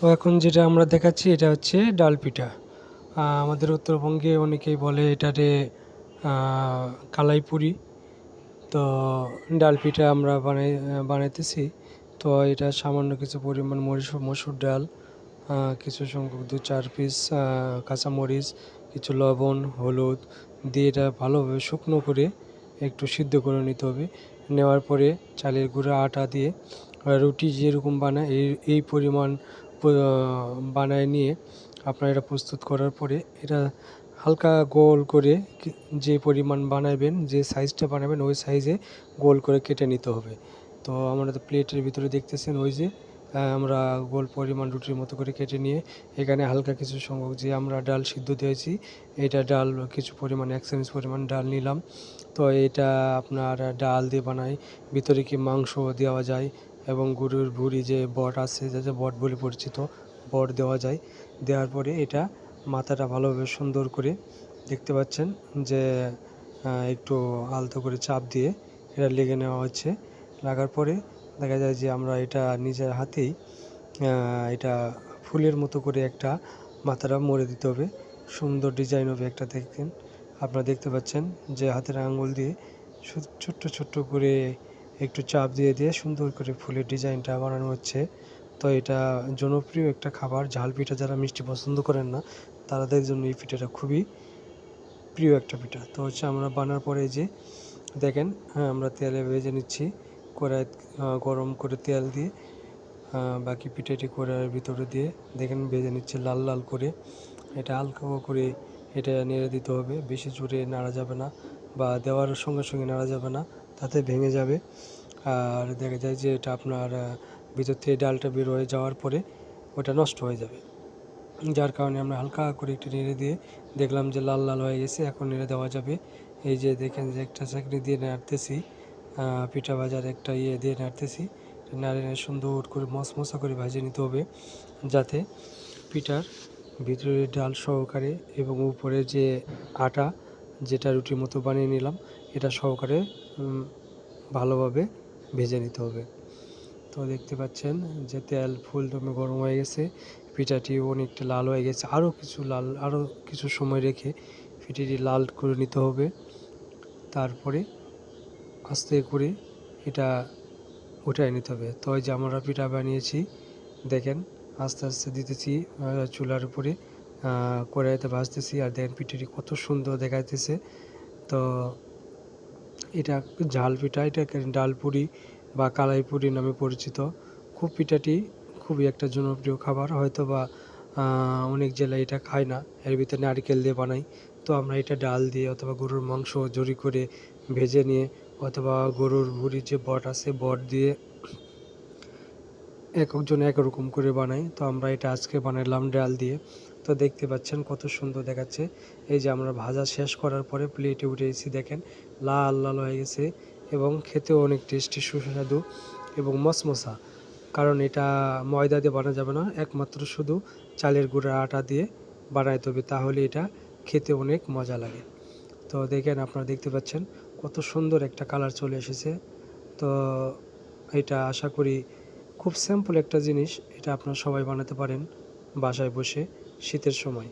তো এখন যেটা আমরা দেখাচ্ছি, এটা হচ্ছে ডাল পিঠা। আমাদের উত্তরবঙ্গে অনেকেই বলে এটারে কালাইপুরি তো ডাল পিঠা আমরা বানাই বানাইতেছি। তো এটা সামান্য কিছু পরিমাণ মরিচ, মসুর ডাল কিছু সংখ্যক দু চার পিস কাঁচামরিচ কিছু লবণ, হলুদ দিয়ে এটা ভালোভাবে শুকনো করে একটু সিদ্ধ করে নিতে হবে। নেওয়ার পরে চালের গুঁড়া আটা দিয়ে রুটি যেরকম বানায়, এই এই পরিমাণ বানায় নিয়ে আপনার এটা প্রস্তুত করার পরে এটা হালকা গোল করে যে পরিমাণ বানাবেন, যে সাইজটা বানাবেন, ওই সাইজে গোল করে কেটে নিতে হবে। তো আমরা তো প্লেটের ভিতরে দেখতেছেন ওই যে আমরা গোল পরিমাণ রুটির মতো করে কেটে নিয়ে এখানে হালকা কিছু সংখ্যক যে আমরা ডাল সিদ্ধ দিয়েছি, এটা ডাল কিছু পরিমাণ, এক চামচ পরিমাণ ডাল নিলাম। তো এটা আপনার ডাল দিয়ে বানাই ভিতরে কি মাংস দেওয়া যায় এবং গরুর ভুঁড়ি যে বট আছে, যে বট বলে পরিচিত, বট দেওয়া যায়। দেওয়ার পরে এটা মাথাটা ভালোভাবে সুন্দর করে দেখতে পাচ্ছেন যে একটু আলতো করে চাপ দিয়ে এটা লেগে নেওয়া হচ্ছে। লাগার পরে দেখা যায় যে আমরা এটা নিজের হাতেই এটা ফুলের মতো করে একটা মাথাটা মরে দিতে হবে। সুন্দর ডিজাইন হবে একটা দেখতেন আপনারা দেখতে পাচ্ছেন যে হাতের আঙ্গুল দিয়ে ছোট্ট ছোট্ট করে একটু চাপ দিয়ে দিয়ে সুন্দর করে ফুলের ডিজাইনটা বানানো হচ্ছে। তো এটা জনপ্রিয় একটা খাবার। ঝাল পিঠা যারা মিষ্টি পছন্দ করেন না তাদের জন্য এই পিঠাটা খুবই প্রিয় একটা পিঠা। তো হচ্ছে আমরা বানার পরে যে, দেখেন হ্যাঁ আমরা তেলে ভেজে নিচ্ছি। কড়াই গরম করে তেল দিয়ে বাকি পিঠাটি কড়াইয়ের ভিতরে দিয়ে, দেখেন, ভেজে নিচ্ছে লাল লাল করে। এটা হালকা করে এটা নেড়ে দিতে হবে। বেশি জোরে নাড়া যাবে না বা দেওয়ার সঙ্গে সঙ্গে নাড়া যাবে না। তাতে ভেঙে যাবে। আর দেখা যায় যে এটা আপনার ভিতর থেকে ডালটা বের হয়ে যাওয়ার পরে ওটা নষ্ট হয়ে যাবে। যার কারণে আমরা হালকা করে একটু নেড়ে দিয়ে দেখলাম যে লাল লাল হয়ে গেছে, এখন নেড়ে দেওয়া যাবে। এই যে দেখেন যে একটা চাকরি দিয়ে নাড়তেছি পিঠা ভাজার একটা ইয়ে দিয়ে নাড়তেছি। নাড়ে নাড়ে সুন্দর করে মশমশা করে ভাজিয়ে নিতে হবে, যাতে পিঠার ভিতরে ডাল সহকারে এবং উপরে যে আটা, যেটা রুটির মতো বানিয়ে নিলাম এটা সহকারে ভালোভাবে ভেজে নিতে হবে। তো দেখতে পাচ্ছেন যে তেল ফুলদমে গরম হয়ে গেছে, পিঠাটি অনেকটা লাল হয়ে গেছে। আরও কিছু লাল, আরও কিছু সময় রেখে পিঠাটি লাল করে নিতে হবে। তারপরে আস্তে করে এটা উঠায় নিতে হবে। তো যে আমরা পিঠা বানিয়েছি, দেখেন আস্তে আস্তে দিতেছি চুলার উপরে কড়াইতে ভাজতেছি আর দেখেন পিঠাটি কত সুন্দর দেখাইতেছে। তো এটা ঝাল পিঠা, এটা ডাল পুরি বা কালাই পুরি নামে পরিচিত। খুব পিঠাটি খুবই একটা জনপ্রিয় খাবার হয়তো বা অনেক জেলায় এটা খায় না। এর ভিতরে নারকেল দিয়ে বানাই। তো আমরা এটা ডাল দিয়ে অথবা গরুর মাংস জড়ি করে ভেজে নিয়ে অথবা গরুর ভুঁড়ির যে বট আছে, বট দিয়ে এক একজন এক রকম করে বানাই। তো আমরা এটা আজকে বানালাম ডাল দিয়ে। তো দেখতে পাচ্ছেন কত সুন্দর দেখাচ্ছে। এই যে আমরা ভাজা শেষ করার পরে প্লেটে উঠে এসেছি, দেখেন লাল লাল হয়ে গেছে এবং খেতেও অনেক টেস্টি সুস্বাদু এবং মশমশা কারণ এটা ময়দা দিয়ে বানা যাবে না, একমাত্র শুধু চালের গুঁড়া আটা দিয়ে বানাইতে হবে তাহলে এটা খেতে অনেক মজা লাগে। তো দেখেন আপনারা দেখতে পাচ্ছেন কত সুন্দর একটা কালার চলে এসেছে। তো এটা আশা করি খুব সিম্পল একটা জিনিস, এটা আপনারা সবাই বানাতে পারেন বাসায় বসে। শীতের সময়।